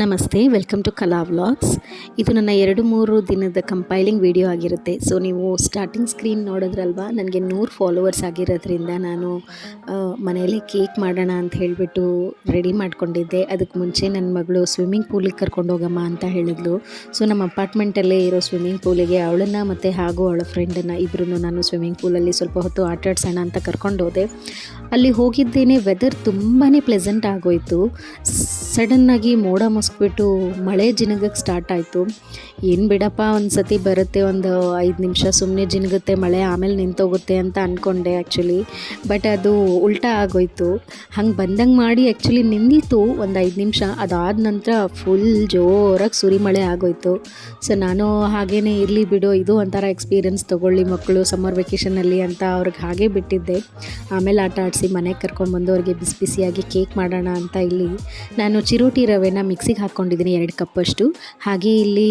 ನಮಸ್ತೆ welcome to Kala vlogs ಇದು ನನ್ನ ಎರಡು ಮೂರು ದಿನದ ಕಂಪೈಲಿಂಗ್ ವಿಡಿಯೋ ಆಗಿರುತ್ತೆ. ಸೊ ನೀವು ಸ್ಟಾರ್ಟಿಂಗ್ ಸ್ಕ್ರೀನ್ ನೋಡಿದ್ರಲ್ವಾ? ನನಗೆ ನೂರು ಫಾಲೋವರ್ಸ್ ಆಗಿರೋದ್ರಿಂದ ನಾನು ಮನೆಯಲ್ಲೇ ಕೇಕ್ ಮಾಡೋಣ ಅಂತ ಹೇಳಿಬಿಟ್ಟು ರೆಡಿ ಮಾಡ್ಕೊಂಡಿದ್ದೆ. ಅದಕ್ಕೆ ಮುಂಚೆ ನನ್ನ ಮಗಳು ಸ್ವಿಮ್ಮಿಂಗ್ ಪೂಲಿಗೆ ಕರ್ಕೊಂಡು ಹೋಗಮ್ಮ ಅಂತ ಹೇಳಿದ್ಲು. ಸೊ ನಮ್ಮ ಅಪಾರ್ಟ್ಮೆಂಟಲ್ಲೇ ಇರೋ ಸ್ವಿಮ್ಮಿಂಗ್ ಪೂಲಿಗೆ ಅವಳನ್ನು ಮತ್ತು ಹಾಗೂ ಅವಳ ಫ್ರೆಂಡನ್ನು ಇಬ್ಬರೂ ನಾನು ಸ್ವಿಮ್ಮಿಂಗ್ ಪೂಲಲ್ಲಿ ಸ್ವಲ್ಪ ಹೊತ್ತು ಆಟ ಅಂತ ಕರ್ಕೊಂಡು ಹೋದೆ. ಅಲ್ಲಿ ಹೋಗಿದ್ದೇನೆ ವೆದರ್ ತುಂಬಾ ಪ್ಲೆಸೆಂಟ್ ಆಗೋಯಿತು. ಸಡನ್ನಾಗಿ ಮೋಡ ಮುಸ್ಕ್ಬಿಟ್ಟು ಮಳೆ ಜಿನಗಕ್ಕೆ ಸ್ಟಾರ್ಟ್ ಆಯಿತು. ಏನು ಬಿಡಪ್ಪ ಒಂದು ಸತಿ ಬರುತ್ತೆ ಒಂದು ಐದು ನಿಮಿಷ ಸುಮ್ಮನೆ ಜಿನಗುತ್ತೆ, ಮಳೆ ಆಮೇಲೆ ನಿಂತೋಗುತ್ತೆ ಅಂತ ಅಂದ್ಕೊಂಡೆ ಆ್ಯಕ್ಚುಲಿ ಬಟ್ ಅದು ಉಲ್ಟಾ ಆಗೋಯ್ತು. ಹಂಗೆ ಬಂದಂಗೆ ಮಾಡಿ ಆ್ಯಕ್ಚುಲಿ ನಿಂದಿತ್ತು ಒಂದು ಐದು ನಿಮಿಷ. ಅದಾದ ನಂತರ ಫುಲ್ ಜೋರಾಗಿ ಸುರಿಮಳೆ ಆಗೋಯ್ತು. ಸೊ ನಾನು ಹಾಗೇ ಇರಲಿ ಬಿಡು, ಇದು ಒಂಥರ ಎಕ್ಸ್ಪೀರಿಯೆನ್ಸ್ ತೊಗೊಳ್ಳಿ ಮಕ್ಕಳು ಸಮ್ಮರ್ ವೆಕೇಷನಲ್ಲಿ ಅಂತ ಅವ್ರಿಗೆ ಹಾಗೆ ಬಿಟ್ಟಿದ್ದೆ. ಆಮೇಲೆ ಆಟ ಆಡಿಸಿ ಮನೆಗೆ ಕರ್ಕೊಂಡ್ಬಂದು ಅವ್ರಿಗೆ ಬಿಸಿ ಬಿಸಿಯಾಗಿ ಕೇಕ್ ಮಾಡೋಣ ಅಂತ ಇಲ್ಲಿ. ನಾನು ಚಿರೋಟಿ ರವೆನ ಮಿಕ್ಸಿಗೆ ಹಾಕ್ಕೊಂಡಿದ್ದೀನಿ ಎರಡು ಕಪ್ಪಷ್ಟು. ಹಾಗೆ ಇಲ್ಲಿ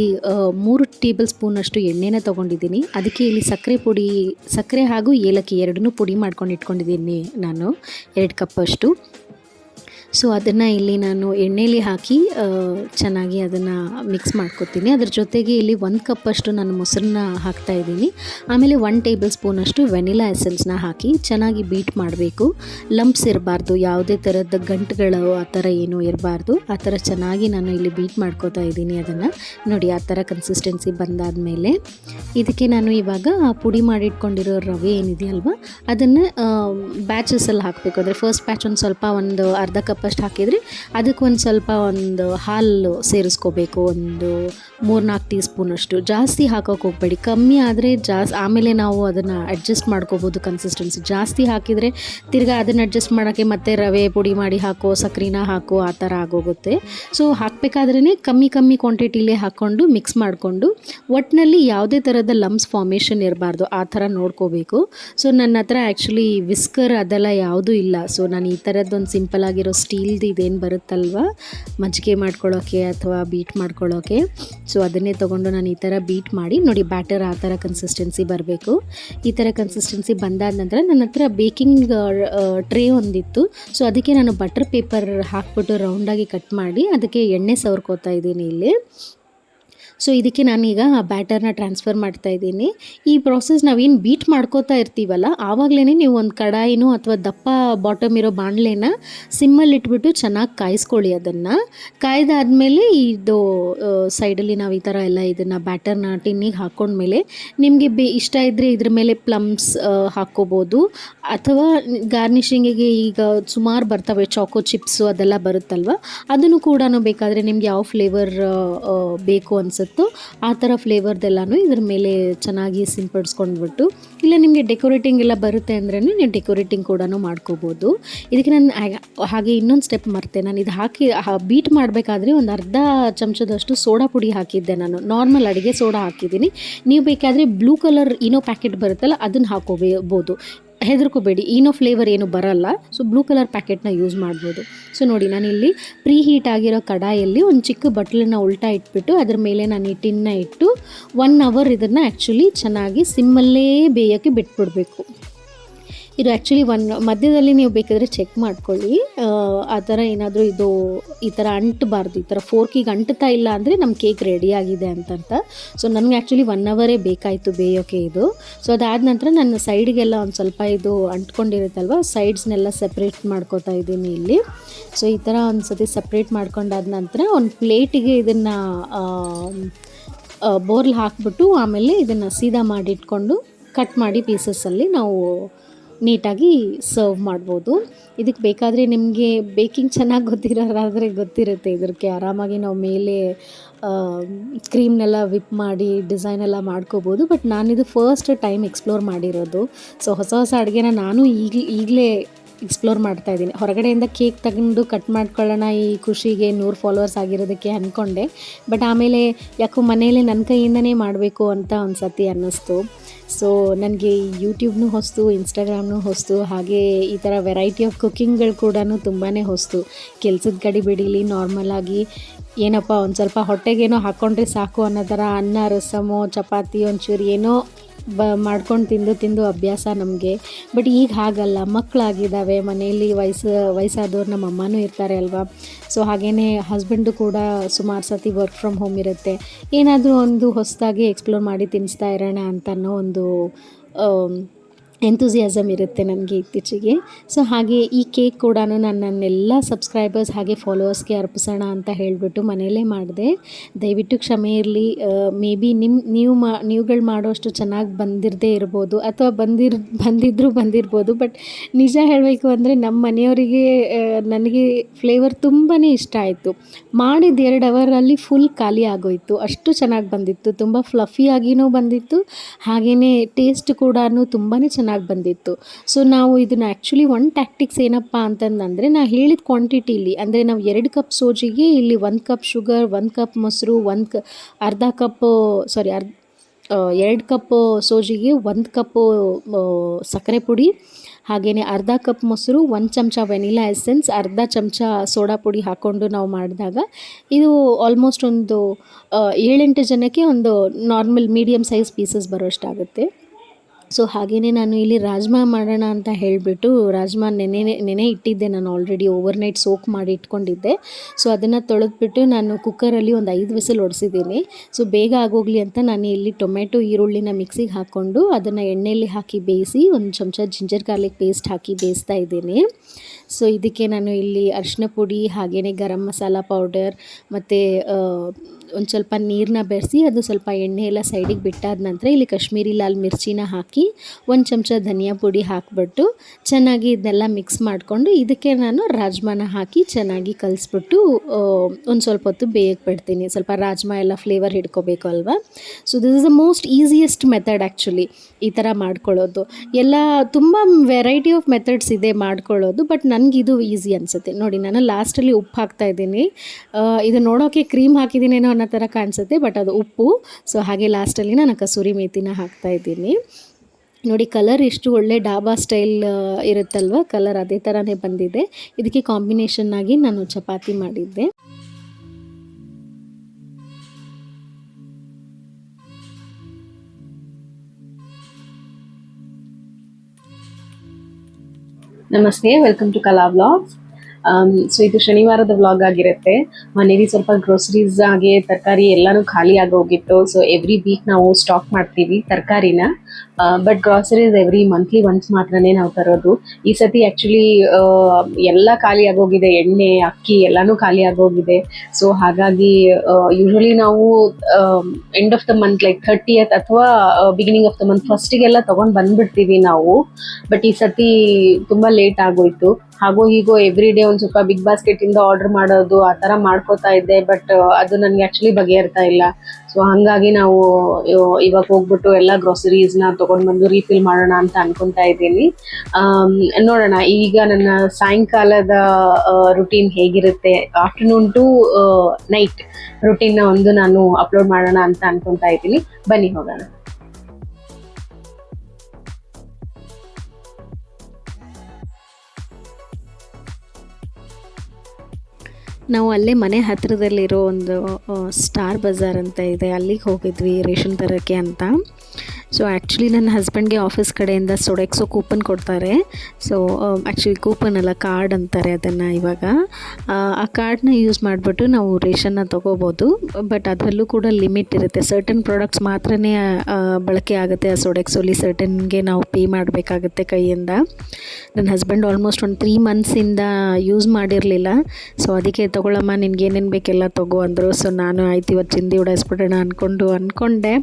ಮೂರು ಟೇಬಲ್ ಸ್ಪೂನಷ್ಟು ಎಣ್ಣೆನ ತೊಗೊಂಡಿದ್ದೀನಿ. ಅದಕ್ಕೆ ಇಲ್ಲಿ ಸಕ್ಕರೆ ಪುಡಿ, ಸಕ್ಕರೆ ಹಾಗೂ ಏಲಕ್ಕಿ ಎರಡನ್ನೂ ಪುಡಿ ಮಾಡ್ಕೊಂಡು ಇಟ್ಕೊಂಡಿದ್ದೀನಿ ನಾನು. ಎರಡು ಕಪ್ಪಷ್ಟು. ಸೊ ಅದನ್ನು ಇಲ್ಲಿ ನಾನು ಎಣ್ಣೆಲಿ ಹಾಕಿ ಚೆನ್ನಾಗಿ ಅದನ್ನು ಮಿಕ್ಸ್ ಮಾಡ್ಕೊತೀನಿ. ಅದ್ರ ಜೊತೆಗೆ ಇಲ್ಲಿ ಒಂದು ಕಪ್ಪಷ್ಟು ನಾನು ಮೊಸರನ್ನ ಹಾಕ್ತಾ ಇದ್ದೀನಿ. ಆಮೇಲೆ ಒನ್ ಟೇಬಲ್ ಸ್ಪೂನಷ್ಟು ವೆನಿಲಾ ಎಸೆನ್ಸ್ನ ಹಾಕಿ ಚೆನ್ನಾಗಿ ಬೀಟ್ ಮಾಡಬೇಕು. ಲಂಪ್ಸ್ ಇರಬಾರ್ದು, ಯಾವುದೇ ಥರದ ಗಂಟುಗಳು ಆ ಥರ ಏನೂ ಇರಬಾರ್ದು. ಆ ಥರ ಚೆನ್ನಾಗಿ ನಾನು ಇಲ್ಲಿ ಬೀಟ್ ಮಾಡ್ಕೋತಾ ಇದ್ದೀನಿ ಅದನ್ನು. ನೋಡಿ, ಆ ಥರ ಕನ್ಸಿಸ್ಟೆನ್ಸಿ ಬಂದಾದ ಮೇಲೆ ಇದಕ್ಕೆ ನಾನು ಇವಾಗ ಪುಡಿ ಮಾಡಿಟ್ಕೊಂಡಿರೋ ರವೆ ಏನಿದೆಯಲ್ವ, ಅದನ್ನು ಬ್ಯಾಚಸಲ್ಲಿ ಹಾಕಬೇಕು. ಅಂದರೆ ಫಸ್ಟ್ ಬ್ಯಾಚ್ ಒಂದು ಸ್ವಲ್ಪ ಒಂದು ಅರ್ಧ ಕಪ್ಪಷ್ಟು ಹಾಕಿದರೆ ಅದಕ್ಕೆ ಒಂದು ಸ್ವಲ್ಪ ಒಂದು ಹಾಲು ಸೇರಿಸ್ಕೋಬೇಕು, ಒಂದು ಮೂರ್ನಾಲ್ಕು ಟೀ ಸ್ಪೂನಷ್ಟು ಜಾಸ್ತಿ ಹಾಕೋಕೆ ಹೋಗಬೇಡಿ. ಕಮ್ಮಿ ಆದರೆ ಜಾಸ್, ಆಮೇಲೆ ನಾವು ಅದನ್ನು ಅಡ್ಜಸ್ಟ್ ಮಾಡ್ಕೋಬೋದು ಕನ್ಸಿಸ್ಟೆನ್ಸಿ ಜಾಸ್ತಿ ಹಾಕಿದರೆ ತಿರ್ಗಾ ಅದನ್ನು ಅಡ್ಜಸ್ಟ್ ಮಾಡೋಕ್ಕೆ ಮತ್ತೆ ರವೆ ಪುಡಿ ಮಾಡಿ ಹಾಕೋ, ಸಕ್ರಿನ ಹಾಕೋ, ಆ ಥರ ಆಗೋಗುತ್ತೆ. ಸೊ ಹಾಕಬೇಕಾದ್ರೇ ಕಮ್ಮಿ ಕಮ್ಮಿ ಕ್ವಾಂಟಿಟಿಲೇ ಹಾಕ್ಕೊಂಡು ಮಿಕ್ಸ್ ಮಾಡಿಕೊಂಡು ಒಟ್ಟಿನಲ್ಲಿ ಯಾವುದೇ ಥರದ ಲಮ್ಸ್ ಫಾರ್ಮೇಷನ್ ಇರಬಾರ್ದು. ಆ ಥರ ನೋಡ್ಕೋಬೇಕು. ಸೊ ನನ್ನ ಹತ್ರ ಆ್ಯಕ್ಚುಲಿ ವಿಸ್ಕರ್ ಅದೆಲ್ಲ ಯಾವುದೂ ಇಲ್ಲ. ಸೊ ನಾನು ಈ ಥರದ್ದೊಂದು ಸಿಂಪಲ್ ಆಗಿರೋ ಸ್ಟೀಲ್ದು ಇದೇನು ಬರುತ್ತಲ್ವ? ಮಜ್ಜಿಗೆ ಮಾಡ್ಕೊಳ್ಳೋಕ್ಕೆ ಅಥವಾ ಬೀಟ್ ಮಾಡ್ಕೊಳ್ಳೋಕ್ಕೆ ಸೊ ಅದನ್ನೇ ತೊಗೊಂಡು ನಾನು ಈ ಥರ ಬೀಟ್ ಮಾಡಿ, ನೋಡಿ ಬ್ಯಾಟರ್ ಆ ಥರ ಕನ್ಸಿಸ್ಟೆನ್ಸಿ ಬರಬೇಕು. ಈ ಥರ ಕನ್ಸಿಸ್ಟೆನ್ಸಿ ಬಂದಾದ ನಂತರ ನನ್ನ ಹತ್ರ ಬೇಕಿಂಗ್ ಟ್ರೇ ಒಂದಿತ್ತು. ಸೊ ಅದಕ್ಕೆ ನಾನು ಬಟರ್ ಪೇಪರ್ ಹಾಕ್ಬಿಟ್ಟು ರೌಂಡಾಗಿ ಕಟ್ ಮಾಡಿ, ಅದಕ್ಕೆ ಎಣ್ಣೆ ಸವರ್ಕೋತಾ ಇದ್ದೀನಿ ಇಲ್ಲಿ. ಸೊ ಇದಕ್ಕೆ ನಾನೀಗ ಆ ಬ್ಯಾಟರ್ನ ಟ್ರಾನ್ಸ್ಫರ್ ಮಾಡ್ತಾ ಇದ್ದೀನಿ. ಈ ಪ್ರಾಸೆಸ್ ನಾವೇನು ಬೀಟ್ ಮಾಡ್ಕೋತಾ ಇರ್ತೀವಲ್ಲ ಆವಾಗಲೇ ನೀವು ಒಂದು ಕಡಾಯಿನೂ ಅಥವಾ ದಪ್ಪ ಬಾಟಮ್ ಇರೋ ಬಾಣಲೆನ ಸಿಮ್ಮಲ್ಲಿ ಇಟ್ಬಿಟ್ಟು ಚೆನ್ನಾಗಿ ಕಾಯಿಸ್ಕೊಳ್ಳಿ ಅದನ್ನು. ಕಾಯ್ದಾದ್ಮೇಲೆ ಇದು ಸೈಡಲ್ಲಿ ನಾವು ಈ ಥರ ಎಲ್ಲ ಇದನ್ನು ಬ್ಯಾಟರ್ನ ಟಿನ್ನಿಗೆ ಹಾಕ್ಕೊಂಡ್ಮೇಲೆ ನಿಮಗೆ ಬೇ, ಇಷ್ಟ ಇದ್ದರೆ ಇದ್ರ ಮೇಲೆ ಪ್ಲಮ್ಸ್ ಹಾಕ್ಕೋಬೋದು ಅಥವಾ ಗಾರ್ನಿಷಿಂಗಿಗೆ ಈಗ ಸುಮಾರು ಬರ್ತವೆ ಚಾಕೋ ಚಿಪ್ಸು ಅದೆಲ್ಲ ಬರುತ್ತಲ್ವ, ಅದನ್ನು ಕೂಡ ಬೇಕಾದರೆ ನಿಮ್ಗೆ ಯಾವ ಫ್ಲೇವರ್ ಬೇಕು ಅನಿಸುತ್ತೋ. ಆ ಥರ ಫ್ಲೇವರ್ದೆಲ್ಲನೂ ಇದ್ರ ಮೇಲೆ ಚೆನ್ನಾಗಿ ಸಿಂಪಡಿಸ್ಕೊಂಡ್ಬಿಟ್ಟು, ಇಲ್ಲ ನಿಮಗೆ ಡೆಕೋರೇಟಿಂಗ್ ಎಲ್ಲ ಬರುತ್ತೆ ಅಂದ್ರೆ ನೀವು ಡೆಕೋರೇಟಿಂಗ್ ಕೂಡ ಮಾಡ್ಕೋಬೋದು. ಇದಕ್ಕೆ ನಾನು ಹಾಗೆ ಇನ್ನೊಂದು ಸ್ಟೆಪ್ ಮರ್ತೆ. ನಾನು ಇದು ಹಾಕಿ ಬೀಟ್ ಮಾಡಬೇಕಾದ್ರೆ ಒಂದು ಅರ್ಧ ಚಮಚದಷ್ಟು ಸೋಡಾ ಪುಡಿ ಹಾಕಿದ್ದೆ ನಾನು. ನಾರ್ಮಲ್ ಅಡುಗೆ ಸೋಡಾ ಹಾಕಿದ್ದೀನಿ. ನೀವು ಬೇಕಾದರೆ ಬ್ಲೂ ಕಲರ್ ಇನೋ ಪ್ಯಾಕೆಟ್ ಬರುತ್ತಲ್ಲ, ಅದನ್ನು ಹಾಕೋಬೋದು ಹೆದರ್ಕೋಬೇಡಿ. ಏನೋ ಫ್ಲೇವರ್ ಏನು ಬರಲ್ಲ. ಸೊ ಬ್ಲೂ ಕಲರ್ ಪ್ಯಾಕೆಟ್ನ ಯೂಸ್ ಮಾಡ್ಬೋದು. ಸೊ ನೋಡಿ, ನಾನಿಲ್ಲಿ ಪ್ರೀ ಹೀಟ್ ಆಗಿರೋ ಕಡಾಯಲ್ಲಿ ಒಂದು ಚಿಕ್ಕ ಬಟ್ಲನ್ನ ಉಲ್ಟಾ ಇಟ್ಬಿಟ್ಟು ಅದ್ರ ಮೇಲೆ ನಾನು ಈ ಟಿನ್ನ ಇಟ್ಟು ಒನ್ ಅವರ್ ಇದನ್ನು ಆ್ಯಕ್ಚುಲಿ ಚೆನ್ನಾಗಿ ಸಿಮ್ಮಲ್ಲೇ ಬೇಯೋಕ್ಕೆ ಬಿಟ್ಬಿಡಬೇಕು. ಇದು ಆ್ಯಕ್ಚುಲಿ ಒನ್ ಮಧ್ಯದಲ್ಲಿ ನೀವು ಬೇಕಾದರೆ ಚೆಕ್ ಮಾಡ್ಕೊಳ್ಳಿ. ಆ, ಥರ ಏನಾದರೂ ಇದು ಈ ಥರ ಅಂಟಬಾರ್ದು ಈ ಥರ ಫೋರ್ಕಿಗೆ ಅಂಟ್ತಾ ಇಲ್ಲ ಅಂದರೆ ನಮ್ಮ ಕೇಕ್ ರೆಡಿ ಆಗಿದೆ ಅಂತಂತ ಸೊ ನನಗೆ ಆ್ಯಕ್ಚುಲಿ ಒನ್ ಅವರೇ ಬೇಕಾಯಿತು ಬೇಯೋಕೆ ಇದು. ಸೊ ಅದಾದ ನಂತರ ನನ್ನ ಸೈಡ್ಗೆಲ್ಲ ಒಂದು ಸ್ವಲ್ಪ ಇದು ಅಂಟ್ಕೊಂಡಿರುತ್ತಲ್ವ ಸೈಡ್ಸ್ನೆಲ್ಲ ಸಪ್ರೇಟ್ ಮಾಡ್ಕೋತಾ ಇದ್ದೀನಿ ಇಲ್ಲಿ. ಸೊ ಈ ಥರ ಒಂದು ಸತಿ ಸಪ್ರೇಟ್ ಮಾಡ್ಕೊಂಡಾದ ನಂತರ ಒಂದು ಪ್ಲೇಟಿಗೆ ಇದನ್ನು ಬೋರ್ಲ್ ಹಾಕ್ಬಿಟ್ಟು ಆಮೇಲೆ ಇದನ್ನು ಸೀದಾ ಮಾಡಿಟ್ಕೊಂಡು ಕಟ್ ಮಾಡಿ ಪೀಸಸ್ಸಲ್ಲಿ ನಾವು ನೀಟಾಗಿ ಸರ್ವ್ ಮಾಡ್ಬೋದು. ಇದಕ್ಕೆ ಬೇಕಾದರೆ ನಿಮಗೆ ಬೇಕಿಂಗ್ ಚೆನ್ನಾಗಿ ಗೊತ್ತಿರೋರಾದರೆ ಗೊತ್ತಿರುತ್ತೆ. ಇದಕ್ಕೆ ಆರಾಮಾಗಿ ನಾವು ಮೇಲೆ ಕ್ರೀಮ್ನೆಲ್ಲ ವಿಪ್ ಮಾಡಿ ಡಿಸೈನ್ ಎಲ್ಲ ಮಾಡ್ಕೋಬೋದು. ಬಟ್ ನಾನಿದು ಫಸ್ಟ್ ಟೈಮ್ ಎಕ್ಸ್ಪ್ಲೋರ್ ಮಾಡಿರೋದು. ಸೊ, ಹೊಸ ಹೊಸ ಅಡುಗೆನ ನಾನು ಈಗ ಈಗಲೇ ಎಕ್ಸ್ಪ್ಲೋರ್ ಮಾಡ್ತಾ ಇದ್ದೀನಿ. ಹೊರಗಡೆಯಿಂದ ಕೇಕ್ ತಗೊಂಡು ಕಟ್ ಮಾಡ್ಕೊಳ್ಳೋಣ ಈ ಖುಷಿಗೆ ನೂರು ಫಾಲೋವರ್ಸ್ ಆಗಿರೋದಕ್ಕೆ ಅಂದ್ಕೊಂಡೆ ಬಟ್ ಆಮೇಲೆ ಯಾಕೋ ಮನೆಯಲ್ಲೇ ನನ್ನ ಕೈಯಿಂದನೇ ಮಾಡಬೇಕು ಅಂತ ಒಂದು ಸತಿ ಅನ್ನಿಸ್ತು. ಸೊ ನನಗೆ ಯೂಟ್ಯೂಬ್ನೂ ಹೊಸ್ತು ಇನ್ಸ್ಟಾಗ್ರಾಮ್ನೂ ಹೊಸ್ತು, ಹಾಗೆ ಈ ಥರ ವೆರೈಟಿ ಆಫ್ ಕುಕ್ಕಿಂಗ್ಗಳು ಕೂಡ ತುಂಬಾ ಹೊಸ್ತು. ಕೆಲಸದ ಗಡಿ ಬಿಡಿಲಿ ನಾರ್ಮಲಾಗಿ ಏನಪ್ಪ ಒಂದು ಸ್ವಲ್ಪ ಹೊಟ್ಟೆಗೇನೋ ಹಾಕ್ಕೊಂಡ್ರೆ ಸಾಕು ಅನ್ನೋ ಥರ ಅನ್ನ, ರಸಮೋ, ಚಪಾತಿ, ಒಂಚೂರು ಏನೋ ಬ ಮಾಡ್ಕೊಂಡು ತಿಂದು ತಿಂದು ಅಭ್ಯಾಸ ನಮಗೆ. ಬಟ್ ಈಗ ಹಾಗಲ್ಲ. ಮಕ್ಕಳಾಗಿದ್ದಾವೆ ಮನೆಯಲ್ಲಿ ವಯಸ್ಸು, ವಯಸ್ಸಾದವ್ರು ನಮ್ಮ ಅಮ್ಮನೂ ಇರ್ತಾರೆ ಅಲ್ವಾ? ಸೊ ಹಾಗೆಯೇ ಹಸ್ಬೆಂಡು ಕೂಡ ಸುಮಾರು ಸತಿ ವರ್ಕ್ ಫ್ರಮ್ ಹೋಮ್ ಇರುತ್ತೆ. ಏನಾದರೂ ಒಂದು ಹೊಸದಾಗಿ ಎಕ್ಸ್ಪ್ಲೋರ್ ಮಾಡಿ ತಿನ್ನಿಸ್ತಾ ಇರೋಣ ಅಂತ ಅನ್ನೋ ಒಂದು ಎಂತೂಸಿಯಾಸಮ್ ಇರುತ್ತೆ ನನಗೆ ಇತ್ತೀಚೆಗೆ. ಸೊ ಹಾಗೆ ಈ ಕೇಕ್ ಕೂಡ ನನ್ನೆಲ್ಲ ಸಬ್ಸ್ಕ್ರೈಬರ್ಸ್ ಹಾಗೆ ಫಾಲೋವರ್ಸ್ಗೆ ಅರ್ಪಿಸೋಣ ಅಂತ ಹೇಳಿಬಿಟ್ಟು ಮನೆಯಲ್ಲೇ ಮಾಡಿದೆ. ದಯವಿಟ್ಟು ಕ್ಷಮೆ ಇರಲಿ. ಮೇ ಬಿ ನಿಮ್ಮ ನೀವು ಮಾ ನೀವುಗಳು ಮಾಡೋಷ್ಟು ಚೆನ್ನಾಗಿ ಬಂದಿರದೇ ಇರ್ಬೋದು ಅಥವಾ ಬಂದಿರ್ ಬಂದಿದ್ದರೂ ಬಂದಿರ್ಬೋದು ಬಟ್ ನಿಜ ಹೇಳಬೇಕು ಅಂದರೆ ನಮ್ಮ ಮನೆಯವರಿಗೆ ನನಗೆ ಫ್ಲೇವರ್ ತುಂಬಾ ಇಷ್ಟ ಆಯಿತು. ಮಾಡಿದ ಎರಡು ಅವರಲ್ಲಿ ಫುಲ್ ಖಾಲಿ ಆಗೋಯಿತು. ಅಷ್ಟು ಚೆನ್ನಾಗಿ ಬಂದಿತ್ತು. ತುಂಬ ಫ್ಲಫಿಯಾಗಿಯೂ ಬಂದಿತ್ತು. ಹಾಗೆಯೇ ಟೇಸ್ಟ್ ಕೂಡ ತುಂಬಾ ಚೆನ್ನಾಗಿ ಬಂದಿತ್ತು. ಸೊ ನಾವು ಇದನ್ನು ಆ್ಯಕ್ಚುಲಿ ಒನ್ ಟ್ಯಾಕ್ಟಿಕ್ಸ್ ಏನಪ್ಪ ಅಂತಂದರೆ, ನಾ ಹೇಳಿದ ಕ್ವಾಂಟಿಟಿಲಿ ಅಂದರೆ ನಾವು ಎರಡು ಕಪ್ ಸೋಜಿಗೆ ಇಲ್ಲಿ ಒಂದು ಕಪ್ ಶುಗರ್ ಒಂದು ಕಪ್ ಮೊಸರು, ಒಂದು ಕ, ಅರ್ಧ ಕಪ್ ಸಾರಿ ಅರ್ಧ ಎರಡು ಕಪ್ ಸೋಜಿಗೆ, ಒಂದು ಕಪ್ ಸಕ್ಕರೆ ಪುಡಿ ಹಾಗೆಯೇ ಅರ್ಧ ಕಪ್ ಮೊಸರು, ಒಂದು ಚಮಚ ವೆನಿಲಾ ಎಸೆನ್ಸ್ ಅರ್ಧ ಚಮಚ ಸೋಡಾ ಪುಡಿ ಹಾಕ್ಕೊಂಡು ನಾವು ಮಾಡಿದಾಗ, ಇದು ಆಲ್ಮೋಸ್ಟ್ ಒಂದು ಏಳೆಂಟು ಜನಕ್ಕೆ ಒಂದು ನಾರ್ಮಲ್ ಮೀಡಿಯಮ್ ಸೈಜ್ ಪೀಸಸ್ ಬರೋಷ್ಟಾಗುತ್ತೆ. ಸೊ ಹಾಗೇ ನಾನು ಇಲ್ಲಿ ರಾಜ್ಮಾ ಮಾಡೋಣ ಅಂತ ಹೇಳಿಬಿಟ್ಟು ರಾಜ್ಮಾ ನೆನೆ ನೆನೆ ಇಟ್ಟಿದ್ದೆ ನಾನು ಆಲ್ರೆಡಿ ಓವರ್ ನೈಟ್ ಸೋಕ್ ಮಾಡಿ ಇಟ್ಕೊಂಡಿದ್ದೆ. ಸೊ ಅದನ್ನು ತೊಳೆದ್ಬಿಟ್ಟು ನಾನು ಕುಕ್ಕರಲ್ಲಿ ಒಂದು ಐದು ವಿಸಿಲ್ ಹೊಡೆಸಿದ್ದೀನಿ ಸೊ ಬೇಗ ಆಗೋಗ್ಲಿ ಅಂತ ನಾನು ಇಲ್ಲಿ ಟೊಮೆಟೊ ಈರುಳ್ಳಿನ ಮಿಕ್ಸಿಗೆ ಹಾಕ್ಕೊಂಡು ಅದನ್ನು ಎಣ್ಣೆಯಲ್ಲಿ ಹಾಕಿ ಬೇಯಿಸಿ ಒಂದು ಚಮಚ ಜಿಂಜರ್ ಗಾರ್ಲಿಕ್ ಪೇಸ್ಟ್ ಹಾಕಿ ಬೇಯಿಸ್ತಾ ಇದ್ದೀನಿ. ಸೊ ಇದಕ್ಕೆ ನಾನು ಇಲ್ಲಿ ಅರಿಶಿನ ಪುಡಿ ಹಾಗೆಯೇ ಗರಂ ಮಸಾಲ ಪೌಡರ್ ಮತ್ತು ಒಂದು ಸ್ವಲ್ಪ ನೀರನ್ನ ಬೆರೆಸಿ ಅದು ಸ್ವಲ್ಪ ಎಣ್ಣೆ ಎಲ್ಲ ಸೈಡಿಗೆ ಬಿಟ್ಟಾದ ನಂತರ ಇಲ್ಲಿ ಕಾಶ್ಮೀರಿ ಲಾಲ್ ಮಿರ್ಚಿನ ಹಾಕಿ ಒಂದು ಚಮಚ ಧನಿಯಾ ಪುಡಿ ಹಾಕಿಬಿಟ್ಟು ಚೆನ್ನಾಗಿ ಇದನ್ನೆಲ್ಲ ಮಿಕ್ಸ್ ಮಾಡಿಕೊಂಡು ಇದಕ್ಕೆ ನಾನು ರಾಜ್ಮಾನ ಹಾಕಿ ಚೆನ್ನಾಗಿ ಕಲಿಸ್ಬಿಟ್ಟು ಒಂದು ಸ್ವಲ್ಪ ಹೊತ್ತು ಬೇಯಕ್ಕೆ ಬಿಡ್ತೀನಿ. ಸ್ವಲ್ಪ ರಾಜ್ಮಾ ಎಲ್ಲ ಫ್ಲೇವರ್ ಹಿಡ್ಕೋಬೇಕು ಅಲ್ವಾ? So this is the most easiest method actually ಈ ಥರ ಮಾಡ್ಕೊಳ್ಳೋದು. ಎಲ್ಲ ತುಂಬ ವೆರೈಟಿ ಆಫ್ ಮೆಥಡ್ಸ್ ಇದೆ ಮಾಡ್ಕೊಳ್ಳೋದು ಬಟ್ ನನಗೆ ಇದು ಈಸಿ ಅನಿಸುತ್ತೆ. ನೋಡಿ, ನಾನು ಲಾಸ್ಟಲ್ಲಿ ಉಪ್ಪು ಹಾಕ್ತಾ ಇದ್ದೀನಿ. ಇದು ನೋಡೋಕ್ಕೆ ಕ್ರೀಮ್ ಹಾಕಿದ್ದೀನೇನೋ ಅನ್ನೋ ಥರ ಕಾಣಿಸುತ್ತೆ ಬಟ್ ಅದು ಉಪ್ಪು. ಸೊ ಹಾಗೆ ಲಾಸ್ಟಲ್ಲಿ ನಾನು ಕಸೂರಿ ಹಾಕ್ತಾ ಇದ್ದೀನಿ. ನೋಡಿ ಕಲರ್ ಎಷ್ಟು ಒಳ್ಳೆ ಡಾಬಾ ಸ್ಟೈಲ್ ಇರುತ್ತಲ್ವ? ಕಲರ್ ಅದೇ ಥರನೇ ಬಂದಿದೆ. ಇದಕ್ಕೆ ಕಾಂಬಿನೇಷನ್ ಆಗಿ ನಾನು ಚಪಾತಿ ಮಾಡಿದ್ದೆ. ನಮಸ್ತೆ welcome to Kala vlogs so ಇದು ಶನಿವಾರದ ವ್ಲಾಗ್ ಆಗಿರುತ್ತೆ. ಮನೇಲಿ ಸ್ವಲ್ಪ ಗ್ರೋಸರೀಸ್ ಹಾಗೆ ತರಕಾರಿ ಎಲ್ಲಾನು ಖಾಲಿ ಆಗೋಗಿತ್ತು ಸೊ ಎವ್ರಿ ವೀಕ್ ನಾವು ಸ್ಟಾಕ್ ಮಾಡ್ತೀವಿ ತರಕಾರಿನ. But groceries every monthly once ಮಾತ್ರನೇ ನಾವು ತರೋದು. ಈ ಸತಿ ಆ್ಯಕ್ಚುಲಿ ಎಲ್ಲ ಖಾಲಿ ಆಗೋಗಿದೆ ಎಣ್ಣೆ, ಅಕ್ಕಿ ಎಲ್ಲಾನು ಖಾಲಿ ಆಗೋಗಿದೆ ಸೊ ಹಾಗಾಗಿ ಯೂಶಲಿ ನಾವು end of the month like thirtieth ಅಥವಾ ಬಿಗಿನಿಂಗ್ ಆಫ್ ದ ಮಂತ್ ಫಸ್ಟಿಗೆಲ್ಲ ತಗೊಂಡ್ ಬಂದ್ಬಿಡ್ತೀವಿ ನಾವು. ಬಟ್ ಈ ಸತಿ ತುಂಬಾ ಲೇಟ್ ಆಗೋಯ್ತು. ಹಾಗೋ ಹೀಗೋ ಎವ್ರಿ ಡೇ ಒಂದ್ ಸ್ವಲ್ಪ ಬಿಗ್ ಬಾಸ್ಕೆಟ್ ಇಂದ ಆರ್ಡರ್ ಮಾಡೋದು, ಆ ತರ ಮಾಡ್ಕೋತಾ ಇದ್ದೆ ಬಟ್ ಅದು ನನ್ಗೆ ಆಕ್ಚುಲಿ ಬಗೆಹರ್ತಾ ಇಲ್ಲ. ಸೊ ಹಂಗಾಗಿ ನಾವು ಇವಾಗ ಹೋಗ್ಬಿಟ್ಟು ಎಲ್ಲ ಗ್ರೋಸರೀಸ್ನ ತಗೊಂಡ್ ಬಂದು ರೀಫಿಲ್ ಮಾಡೋಣ ಅಂತ ಅನ್ಕೊಂತಾ ಇದ್ದೀನಿ. ನೋಡೋಣ, ಈಗ ನನ್ನ ಸಾಯಂಕಾಲದ ರುಟೀನ್ ಹೇಗಿರುತ್ತೆ? ಆಫ್ಟರ್ನೂನ್ ಟು ನೈಟ್ ರುಟೀನ್ನ ಒಂದು ನಾನು ಅಪ್ಲೋಡ್ ಮಾಡೋಣ ಅಂತ ಅನ್ಕೊಂತಾ ಇದ್ದೀನಿ. ಬನ್ನಿ ಹೋಗೋಣ. ನಾವು ಅಲ್ಲೇ ಮನೆ ಹತ್ತಿರದಲ್ಲಿರೋ ಒಂದು ಸ್ಟಾರ್ ಬಜಾರ್ ಅಂತ ಇದೆ ಅಲ್ಲಿಗೆ ಹೋಗಿದ್ವಿ ರೇಷನ್ ತರೋಕ್ಕೆ ಅಂತ. ಸೊ ಆ್ಯಕ್ಚುಲಿ ನನ್ನ ಹಸ್ಬೆಂಡ್ಗೆ ಆಫೀಸ್ ಕಡೆಯಿಂದ ಸೊಡೆಕ್ಸೋ ಕೂಪನ್ ಕೊಡ್ತಾರೆ. ಸೊ ಆ್ಯಕ್ಚುಲಿ ಕೂಪನ್ ಅಲ್ಲ ಕಾರ್ಡ್ ಅಂತಾರೆ ಅದನ್ನು ಇವಾಗ. ಆ, ಕಾರ್ಡ್ನ ಯೂಸ್ ಮಾಡಿಬಿಟ್ಟು ನಾವು ರೇಷನ್ನ ತೊಗೋಬೋದು. ಬಟ್ ಅದರಲ್ಲೂ ಕೂಡ ಲಿಮಿಟ್ ಇರುತ್ತೆ. ಸರ್ಟನ್ ಪ್ರಾಡಕ್ಟ್ಸ್ ಮಾತ್ರನೇ ಬಳಕೆ ಆಗುತ್ತೆ ಆ ಸೊಡೆಕ್ಸೋಲಿ ಸರ್ಟನ್ಗೆ ನಾವು ಪೇ ಮಾಡಬೇಕಾಗುತ್ತೆ ಕೈಯಿಂದ. ನನ್ನ ಹಸ್ಬೆಂಡ್ ಆಲ್ಮೋಸ್ಟ್ ಒಂದು ತ್ರೀ ಮಂತ್ಸಿಂದ ಯೂಸ್ ಮಾಡಿರಲಿಲ್ಲ. ಸೊ ಅದಕ್ಕೆ ತೊಗೊಳಮ್ಮ ನಿನ್ಗೆ ಏನೇನು ಬೇಕೆಲ್ಲ ತಗೋ ಅಂದರು. ಸೊ ನಾನು ಆಯ್ತು ಇವತ್ತು ಚಿಂದಿ ಉಡಾಯಿಸ್ಬಿಡೋಣ ಅಂದ್ಕೊಂಡು ಅಂದ್ಕೊಂಡೆ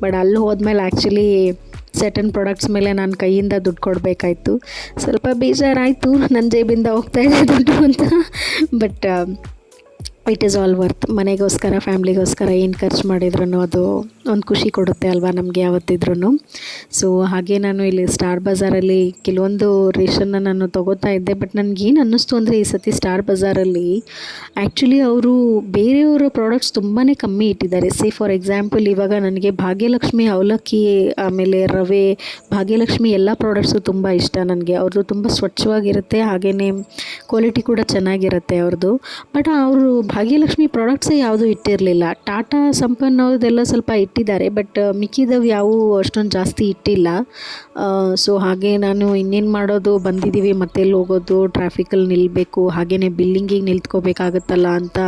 ಬಟ್ ಅಲ್ಲಿ ಹೋದ್ಮೇಲೆ ಆ್ಯಕ್ಚುಲಿ ಸೆಟನ್ ಪ್ರಾಡಕ್ಟ್ಸ್ ಮೇಲೆ ನಾನು ಕೈಯಿಂದ ದುಡ್ಡು ಕೊಡಬೇಕಾಯ್ತು. ಸ್ವಲ್ಪ ಬೇಜಾರಾಯಿತು. ನನ್ನ ಜೇಬಿಂದ ಹೋಗ್ತಾ ಇದೆ ದುಡ್ಡು ಅಂತ. But it is all worth ಮನೆಗೋಸ್ಕರ, ಫ್ಯಾಮ್ಲಿಗೋಸ್ಕರ ಏನು ಖರ್ಚು ಮಾಡಿದ್ರು ಅದು ಒಂದು ಖುಷಿ ಕೊಡುತ್ತೆ ಅಲ್ವಾ ನಮಗೆ ಯಾವತ್ತಿದ್ರೂ ಸೊ ಹಾಗೆ ನಾನು ಇಲ್ಲಿ ಸ್ಟಾರ್ ಬಜಾರಲ್ಲಿ ಕೆಲವೊಂದು ರೇಷನ್ನ ನಾನು ತೊಗೋತಾ ಇದ್ದೆ ಬಟ್ ನನಗೇನು ಅನ್ನಿಸ್ತು ಅಂದರೆ ಈ ಸತಿ ಸ್ಟಾರ್ ಬಜಾರಲ್ಲಿ ಆ್ಯಕ್ಚುಲಿ ಅವರು ಬೇರೆಯವರ ಪ್ರಾಡಕ್ಟ್ಸ್ ತುಂಬಾ ಕಮ್ಮಿ ಇಟ್ಟಿದ್ದಾರೆ. ಸೇ ಫಾರ್ ಎಕ್ಸಾಂಪಲ್ ಇವಾಗ ನನಗೆ ಭಾಗ್ಯಲಕ್ಷ್ಮಿ ಅವಲಕ್ಕಿ, ಆಮೇಲೆ ರವೆ, ಭಾಗ್ಯಲಕ್ಷ್ಮಿ ಎಲ್ಲ ಪ್ರಾಡಕ್ಟ್ಸು ತುಂಬ ಇಷ್ಟ ನನಗೆ. ಅವ್ರದ್ದು ತುಂಬ ಸ್ವಚ್ಛವಾಗಿರುತ್ತೆ ಹಾಗೆಯೇ ಕ್ವಾಲಿಟಿ ಕೂಡ ಚೆನ್ನಾಗಿರುತ್ತೆ ಅವ್ರದ್ದು. ಬಟ್ ಅವರು ಭಾಗ್ಯಲಕ್ಷ್ಮಿ ಪ್ರಾಡಕ್ಟ್ಸೇ ಯಾವುದೂ ಇಟ್ಟಿರಲಿಲ್ಲ. ಟಾಟಾ ಸಂಪನ್ ಅವ್ರದ್ದೆಲ್ಲ ಸ್ವಲ್ಪ ಇಟ್ಟಿದ್ದಾರೆ. ಬಟ್ ಮಿಕ್ಕಿದವು ಯಾವುವು ಅಷ್ಟೊಂದು ಜಾಸ್ತಿ ಇಟ್ಟಿಲ್ಲ. ಸೊ ಹಾಗೆ ನಾನು ಇನ್ನೇನು ಮಾಡೋದು ಬಂದಿದ್ದೀವಿ ಮತ್ತೆಲ್ಲಿ ಹೋಗೋದು ಟ್ರಾಫಿಕಲ್ಲಿ ನಿಲ್ಲಬೇಕು ಹಾಗೆಯೇ ಬಿಲ್ಲಿಂಗಿಗೆ ನಿಲ್ತ್ಕೋಬೇಕಾಗುತ್ತಲ್ಲ ಅಂತ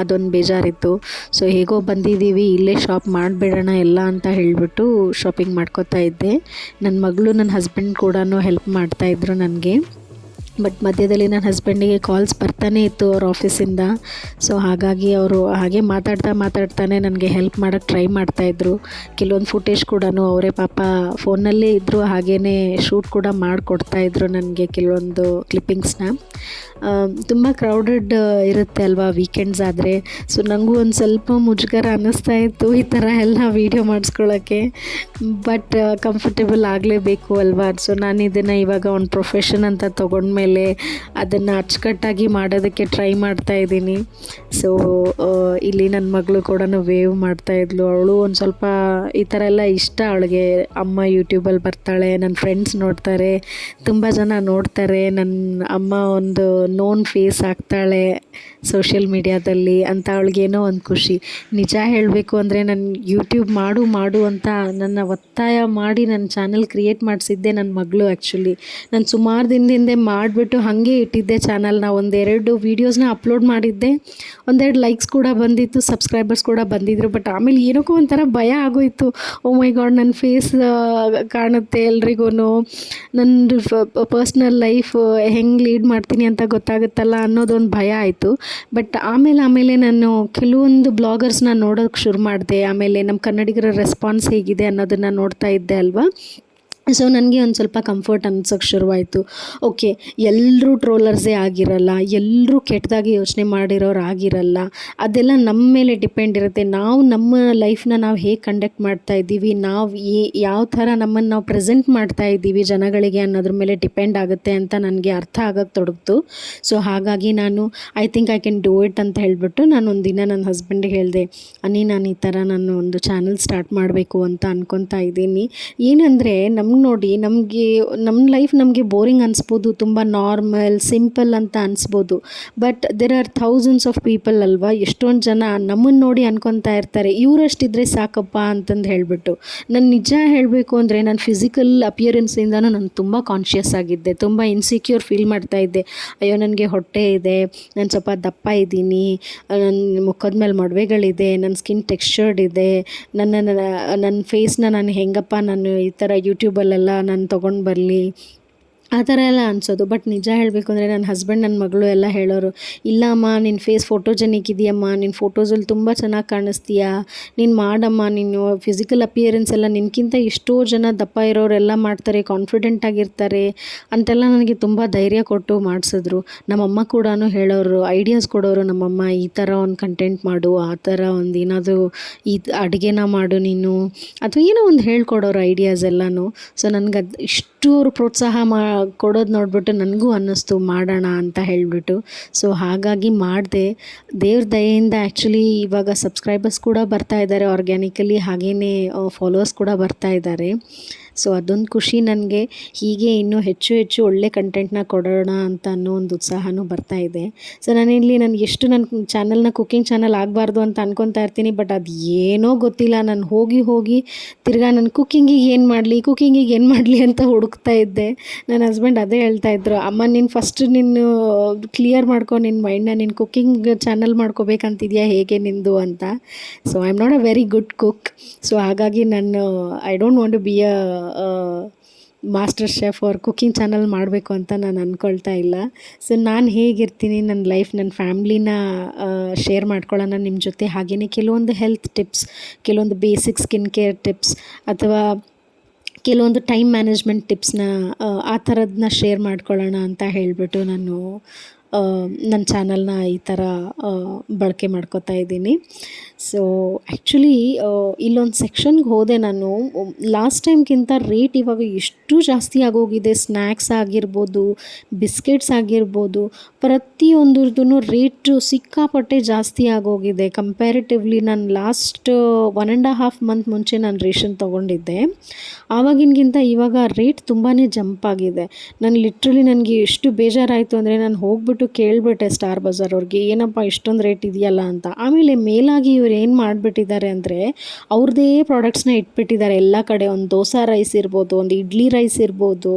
ಅದೊಂದು ಬೇಜಾರಿತ್ತು. ಸೊ ಹೇಗೋ ಬಂದಿದ್ದೀವಿ ಇಲ್ಲೇ ಶಾಪ್ ಮಾಡಿಬಿಡೋಣ ಎಲ್ಲ ಅಂತ ಹೇಳಿಬಿಟ್ಟು ಶಾಪಿಂಗ್ ಮಾಡ್ಕೋತಾ ಇದ್ದೆ. ನನ್ನ ಮಗಳು ನನ್ನ ಹಸ್ಬೆಂಡ್ ಕೂಡ ಹೆಲ್ಪ್ ಮಾಡ್ತಾಯಿದ್ರು ನನಗೆ. ಬಟ್ ಮಧ್ಯದಲ್ಲಿ ನನ್ನ ಹಸ್ಬೆಂಡಿಗೆ ಕಾಲ್ಸ್ ಬರ್ತಾನೆ ಇತ್ತು ಅವ್ರ ಆಫೀಸಿಂದ ಸೊ ಹಾಗಾಗಿ ಅವರು ಹಾಗೆ ಮಾತಾಡ್ತಾ ಮಾತಾಡ್ತಾನೆ ನನಗೆ ಹೆಲ್ಪ್ ಮಾಡೋಕ್ಕೆ ಟ್ರೈ ಮಾಡ್ತಾಯಿದ್ರು ಕೆಲವೊಂದು ಫುಟೇಜ್ ಕೂಡ ಅವರೇ ಪಾಪ ಫೋನಲ್ಲೇ ಇದ್ದರು ಹಾಗೇ ಶೂಟ್ ಕೂಡ ಮಾಡಿಕೊಡ್ತಾಯಿದ್ರು ನನಗೆ ಕೆಲವೊಂದು ಕ್ಲಿಪ್ಪಿಂಗ್ಸ್ನ ತುಂಬ ಕ್ರೌಡೆಡ್ ಇರುತ್ತೆ ಅಲ್ವಾ ವೀಕೆಂಡ್ಸ್ ಆದರೆ. ಸೊ ನನಗೂ ಒಂದು ಸ್ವಲ್ಪ ಮುಜುಗರ ಅನ್ನಿಸ್ತಾ ಇತ್ತು ಈ ಥರ ಎಲ್ಲ ವೀಡಿಯೋ ಮಾಡಿಸ್ಕೊಳ್ಳೋಕ್ಕೆ ಬಟ್ ಕಂಫರ್ಟೇಬಲ್ ಆಗಲೇಬೇಕು ಅಲ್ವಾ? ಸೊ ನಾನು ಇದನ್ನು ಇವಾಗ ಒಂದು ಪ್ರೊಫೆಷನ್ ಅಂತ ತೊಗೊಂಡ್ಮೇಲೆ ಅದನ್ನು ಅಚ್ಚುಕಟ್ಟಾಗಿ ಮಾಡೋದಕ್ಕೆ ಟ್ರೈ ಮಾಡ್ತಾ ಇದ್ದೀನಿ. ಸೊ ಇಲ್ಲಿ ನನ್ನ ಮಗಳು ಕೂಡ ವೇವ್ ಮಾಡ್ತಾಯಿದ್ಲು ಅವಳು ಒಂದು ಸ್ವಲ್ಪ ಈ ಥರ ಎಲ್ಲ ಇಷ್ಟ ಅವಳಿಗೆ. ಅಮ್ಮ ಯೂಟ್ಯೂಬಲ್ಲಿ ಬರ್ತಾಳೆ ನನ್ನ ಫ್ರೆಂಡ್ಸ್ ನೋಡ್ತಾರೆ, ತುಂಬ ಜನ ನೋಡ್ತಾರೆ. ನನ್ನ ಅಮ್ಮ ಒಂದು ನೋನ್ ಫೇಸ್ ಆಗ್ತಾಳೆ ಸೋಷಿಯಲ್ ಮೀಡ್ಯಾದಲ್ಲಿ ಅಂತ ಅವಳಿಗೇನೋ ಒಂದು ಖುಷಿ. ನಿಜ ಹೇಳಬೇಕು ಅಂದರೆ ನಾನು ಯೂಟ್ಯೂಬ್ ಮಾಡು ಮಾಡು ಅಂತ ನನ್ನ ಒತ್ತಾಯ ಮಾಡಿ ನನ್ನ ಚಾನಲ್ ಕ್ರಿಯೇಟ್ ಮಾಡಿಸಿದ್ದೆ ನನ್ನ ಮಗಳು ಆ್ಯಕ್ಚುಲಿ ನಾನು ಸುಮಾರು ದಿನದಿಂದ ಮಾಡಿಬಿಟ್ಟು ಹಾಗೆ ಇಟ್ಟಿದ್ದೆ ಚಾನಲ್ನ. ಒಂದೆರಡು ವೀಡಿಯೋಸ್ನ ಅಪ್ಲೋಡ್ ಮಾಡಿದ್ದೆ. ಒಂದೆರಡು ಲೈಕ್ಸ್ ಕೂಡ ಬಂದಿತ್ತು ಸಬ್ಸ್ಕ್ರೈಬರ್ಸ್ ಕೂಡ ಬಂದಿದ್ರು. ಬಟ್ ಆಮೇಲೆ ಏನಕ್ಕೋ ಒಂಥರ ಭಯ ಆಗೋಯಿತು. ಓ ಮೈ ಗಾಡ್ ನನ್ನ ಫೇಸ್ ಕಾಣುತ್ತೆ ಎಲ್ರಿಗೂ ನನ್ನ ಪರ್ಸ್ನಲ್ ಲೈಫ್ ಹೆಂಗೆ ಲೀಡ್ ಮಾಡ್ತೀನಿ ಅಂತ ಗೊತ್ತಾಗುತ್ತಲ್ಲ ಅನ್ನೋದೊಂದು ಭಯ ಆಯಿತು. ಬಟ್ ಆಮೇಲೆ ಆಮೇಲೆ ನಾನು ಕೆಲವೊಂದು ಬ್ಲಾಗರ್ಸ್ನ ನೋಡೋಕ್ಕೆ ಶುರು ಮಾಡಿದೆ. ಆಮೇಲೆ ನಮ್ಮ ಕನ್ನಡಿಗರ ರೆಸ್ಪಾನ್ಸ್ ಹೇಗಿದೆ ಅನ್ನೋದನ್ನು ನೋಡ್ತಾ ಇದ್ದೆ ಅಲ್ವಾ? ಸೊ ನನಗೆ ಒಂದು ಸ್ವಲ್ಪ ಕಂಫರ್ಟ್ ಅನ್ಸೋಕ್ಕೆ ಶುರುವಾಯಿತು. ಓಕೆ ಎಲ್ಲರೂ ಟ್ರೋಲರ್ಸೇ ಆಗಿರಲ್ಲ ಎಲ್ಲರೂ ಕೆಟ್ಟದಾಗಿ ಯೋಚನೆ ಮಾಡಿರೋರು ಆಗಿರಲ್ಲ, ಅದೆಲ್ಲ ನಮ್ಮ ಮೇಲೆ ಡಿಪೆಂಡ್ ಇರುತ್ತೆ. ನಾವು ನಮ್ಮ ಲೈಫ್ನ ನಾವು ಹೇಗೆ ಕಂಡಕ್ಟ್ ಮಾಡ್ತಾ ಇದ್ದೀವಿ, ನಾವು ಏ ಯಾವ ಥರ ನಮ್ಮನ್ನು ನಾವು ಪ್ರೆಸೆಂಟ್ ಮಾಡ್ತಾ ಇದ್ದೀವಿ ಜನಗಳಿಗೆ ಅನ್ನೋದ್ರ ಮೇಲೆ ಡಿಪೆಂಡ್ ಆಗುತ್ತೆ ಅಂತ ನನಗೆ ಅರ್ಥ ಆಗೋಕ್ಕೆ ತೊಡಗ್ತು. ಸೊ ಹಾಗಾಗಿ ನಾನು I think I can do it ಅಂತ ಹೇಳಿಬಿಟ್ಟು ನಾನು ಒಂದು ದಿನ ನನ್ನ ಹಸ್ಬೆಂಡಿಗೆ ಹೇಳಿದೆ ಅನ್ನಿ ನಾನು ಈ ಥರ ನಾನು ಒಂದು ಚಾನಲ್ ಸ್ಟಾರ್ಟ್ ಮಾಡಬೇಕು ಅಂತ ಅನ್ಕೊತಾ ಇದ್ದೀನಿ. ಏನಂದರೆ, ನಮ್ಗೆ ನೋಡಿ, ನಮಗೆ ನಮ್ಮ ಲೈಫ್ ನಮಗೆ ಬೋರಿಂಗ್ ಅನಿಸ್ಬೋದು, ತುಂಬ ನಾರ್ಮಲ್ ಸಿಂಪಲ್ ಅಂತ ಅನಿಸ್ಬೋದು. But there are thousands of people ಅಲ್ವಾ? ಎಷ್ಟೊಂದು ಜನ ನಮ್ಮನ್ನು ನೋಡಿ ಅನ್ಕೊತಾ ಇರ್ತಾರೆ, ಇವರಷ್ಟಿದ್ರೆ ಸಾಕಪ್ಪ ಅಂತಂದು ಹೇಳಿಬಿಟ್ಟು. ನಾನು ನಿಜ ಹೇಳಬೇಕು ಅಂದರೆ, ನಾನು ಫಿಸಿಕಲ್ ಅಪಿಯರೆನ್ಸಿಂದನೂ ನಾನು ತುಂಬ ಕಾನ್ಷಿಯಸ್ ಆಗಿದ್ದೆ, ತುಂಬ ಇನ್ಸಿಕ್ಯೂರ್ ಫೀಲ್ ಮಾಡ್ತಾ ಇದ್ದೆ. ಅಯ್ಯೋ, ನನಗೆ ಹೊಟ್ಟೆ ಇದೆ, ನಾನು ಸ್ವಲ್ಪ ದಪ್ಪ ಇದ್ದೀನಿ ನನ್ನ ಮುಖದ ಮೇಲೆ ಮೊಡವೆಗಳಿದೆ ನನ್ನ ಸ್ಕಿನ್ ಟೆಕ್ಸ್ಚರ್ಡ್ ಇದೆ, ನನ್ನ ನನ್ನ ಫೇಸ್ನ ನಾನು ಹೆಂಗಪ್ಪ ನಾನು ಈ ಥರ ಯೂಟ್ಯೂಬಲ್ಲೆಲ್ಲ ನಾನು ತೊಗೊಂಡು ಬರಲಿ. ಆ ಥರ ಎಲ್ಲ ಅನಿಸೋದು. ಬಟ್ ನಿಜ ಹೇಳಬೇಕು ಅಂದರೆ ನನ್ನ ಹಸ್ಬೆಂಡ್ ನನ್ನ ಮಗಳು ಎಲ್ಲ ಹೇಳೋರು, ಇಲ್ಲ ಅಮ್ಮ ನಿನ್ನ ಫೇಸ್ ಫೋಟೋಜೆನಿಕ್ ಇದೆಯಮ್ಮ ನಿನ್ನ ಫೋಟೋಸಲ್ಲಿ ತುಂಬ ಚೆನ್ನಾಗಿ ಕಾಣಿಸ್ತೀಯ? ನೀನು ಮಾಡಮ್ಮ, ನೀನು ಫಿಸಿಕಲ್ ಅಪಿಯರೆನ್ಸ್ ಎಲ್ಲ ನಿನ್ಗಿಂತ ಎಷ್ಟೋ ಜನ ದಪ್ಪ ಇರೋರೆಲ್ಲ ಮಾಡ್ತಾರೆ ಕಾನ್ಫಿಡೆಂಟ್ ಆಗಿರ್ತಾರೆ. ಅಂತೆಲ್ಲ ನನಗೆ ತುಂಬ ಧೈರ್ಯ ಕೊಟ್ಟು ಮಾಡಿಸಿದ್ರು. ನಮ್ಮಮ್ಮ ಕೂಡ ಹೇಳೋರು ಐಡಿಯಾಸ್ ಕೊಡೋರು ನಮ್ಮಮ್ಮ, ಈ ಥರ ಒಂದು ಕಂಟೆಂಟ್ ಮಾಡು, ಆ ಥರ ಒಂದು ಏನಾದರೂ ಈ ಅಡುಗೆನ ಮಾಡು ನೀನು. ಅಥವಾ ಏನೋ ಒಂದು ಹೇಳ್ಕೊಡೋರು ಐಡಿಯಾಸ್ ಎಲ್ಲನೂ. ಸೊ ನನಗೆ ಅದು ಇಷ್ಟು ಅವರು ಪ್ರೋತ್ಸಾಹ ಮಾ ಕೊಡೋದು ನೋಡಿಬಿಟ್ಟು ನನಗೂ ಅನ್ನಿಸ್ತು, ಮಾಡೋಣ ಅಂತ ಹೇಳಿಬಿಟ್ಟು. ಸೊ ಹಾಗಾಗಿ ಮಾಡಿದೆ. ದೇವ್ರ ದಯೆಯಿಂದ ಆ್ಯಕ್ಚುಲಿ ಇವಾಗ ಸಬ್ಸ್ಕ್ರೈಬರ್ಸ್ ಕೂಡ ಬರ್ತಾ ಇದ್ದಾರೆ ಆರ್ಗ್ಯಾನಿಕಲಿ ಹಾಗೇ ಫಾಲೋವರ್ಸ್ ಕೂಡ ಬರ್ತಾ ಇದ್ದಾರೆ ಸೊ ಅದೊಂದು ಖುಷಿ ನನಗೆ. ಹೀಗೆ ಇನ್ನೂ ಹೆಚ್ಚು ಹೆಚ್ಚು ಒಳ್ಳೆ ಕಂಟೆಂಟ್ನ ಕೊಡೋಣ ಅಂತ ಅನ್ನೋ ಒಂದು ಉತ್ಸಾಹನೂ ಬರ್ತಾ ಇದೆ. ಸೊ ನಾನಿಲ್ಲಿ ನನಗೆ ಎಷ್ಟು ನನ್ನ ಚಾನಲ್ನ ಕುಕ್ಕಿಂಗ್ ಚಾನಲ್ ಆಗಬಾರ್ದು ಅಂತ ಅನ್ಕೊತಾ ಇರ್ತೀನಿ ಬಟ್ ಅದು ಏನೋ ಗೊತ್ತಿಲ್ಲ. ನಾನು ಹೋಗಿ ಹೋಗಿ ತಿರ್ಗಾ ನಾನು ಕುಕ್ಕಿಂಗಿಗೆ ಏನು ಮಾಡಲಿ ಕುಕ್ಕಿಂಗಿಗೆ ಏನು ಮಾಡಲಿ ಅಂತ ಹುಡುಕ್ತಾ ಇದ್ದೆ. ನನ್ನ ಹಸ್ಬೆಂಡ್ ಅದೇ ಹೇಳ್ತಾ ಇದ್ರು, ಅಮ್ಮ, ನೀನು ಫಸ್ಟ್ ನೀನು ಕ್ಲಿಯರ್ ಮಾಡ್ಕೊ ನಿನ್ನ ಮೈಂಡ್ನ ನೀನು ಕುಕ್ಕಿಂಗ್ ಚಾನಲ್ ಮಾಡ್ಕೋಬೇಕಂತಿದ್ಯಾ? ಹೇಗೆ ನಿಂದು? ಅಂತ. So I am not a very good cook so ಹಾಗಾಗಿ ನಾನು I don't want to be a master chef ಅವ್ರ ಕುಕ್ಕಿಂಗ್ ಚಾನಲ್ ಮಾಡಬೇಕು ಅಂತ ನಾನು ಅಂದ್ಕೊಳ್ತಾ ಇಲ್ಲ. ಸೊ ನಾನು ಹೇಗಿರ್ತೀನಿ ನನ್ನ ಲೈಫ್ ನನ್ನ ಫ್ಯಾಮ್ಲಿನ ಶೇರ್ ಮಾಡ್ಕೊಳ್ಳೋಣ ನಿಮ್ಮ ಜೊತೆ. ಹಾಗೆಯೇ ಕೆಲವೊಂದು ಹೆಲ್ತ್ ಟಿಪ್ಸ್ ಕೆಲವೊಂದು ಬೇಸಿಕ್ ಸ್ಕಿನ್ ಕೇರ್ ಟಿಪ್ಸ್ ಅಥವಾ ಕೆಲವೊಂದು ಟೈಮ್ ಮ್ಯಾನೇಜ್ಮೆಂಟ್ ಟಿಪ್ಸ್ನ ಆ ಥರದನ್ನ ಶೇರ್ ಮಾಡ್ಕೊಳ್ಳೋಣ ಅಂತ ಹೇಳಿಬಿಟ್ಟು ನಾನು ನನ್ನ ಚಾನಲ್ನ ಈ ಥರ ಬಳಕೆ ಮಾಡ್ಕೋತಾ ಇದ್ದೀನಿ. ಸೊ ಆ್ಯಕ್ಚುಲಿ ಇಲ್ಲೊಂದು ಸೆಕ್ಷನ್ಗೆ ಹೋದೆ ನಾನು. ಲಾಸ್ಟ್ ಟೈಮ್ಗಿಂತ ರೇಟ್ ಇವಾಗ ಎಷ್ಟು ಜಾಸ್ತಿ ಆಗೋಗಿದೆ. ಸ್ನ್ಯಾಕ್ಸ್ ಆಗಿರ್ಬೋದು ಬಿಸ್ಕೆಟ್ಸ್ ಆಗಿರ್ಬೋದು ಪ್ರತಿಯೊಂದ್ರದ್ದು ರೇಟು ಸಿಕ್ಕಾಪಟ್ಟೆ ಜಾಸ್ತಿ ಆಗೋಗಿದೆ. ಕಂಪ್ಯಾರಿಟಿವ್ಲಿ ನಾನು last one and half month ಮುಂಚೆ ನಾನು ರೇಷನ್ ತೊಗೊಂಡಿದ್ದೆ. ಆವಾಗಿನಗಿಂತ ಇವಾಗ ರೇಟ್ ತುಂಬಾ ಜಂಪ್ ಆಗಿದೆ. ನಾನು ಲಿಟ್ರಲಿ ನನಗೆ ಎಷ್ಟು ಬೇಜಾರಾಯಿತು ಅಂದರೆ ನಾನು ಹೋಗ್ಬಿಟ್ಟು ಕೇಳಿಬಿಟ್ಟೆ ಸ್ಟಾರ್ ಬಜಾರ್ ಅವ್ರಿಗೆ, ಏನಪ್ಪ ಇಷ್ಟೊಂದು ರೇಟ್ ಇದೆಯಲ್ಲ ಅಂತ. ಆಮೇಲೆ ಮೇಲಾಗಿ ಏನು ಮಾಡಿಬಿಟ್ಟಿದ್ದಾರೆ ಅಂದರೆ ಅವ್ರದ್ದೇ ಪ್ರಾಡಕ್ಟ್ಸ್ನ ಇಟ್ಬಿಟ್ಟಿದ್ದಾರೆ. ಎಲ್ಲ ಕಡೆ ಒಂದು ದೋಸೆ ರೈಸ್ ಇರ್ಬೋದು, ಒಂದು ಇಡ್ಲಿ ರೈಸ್ ಇರ್ಬೋದು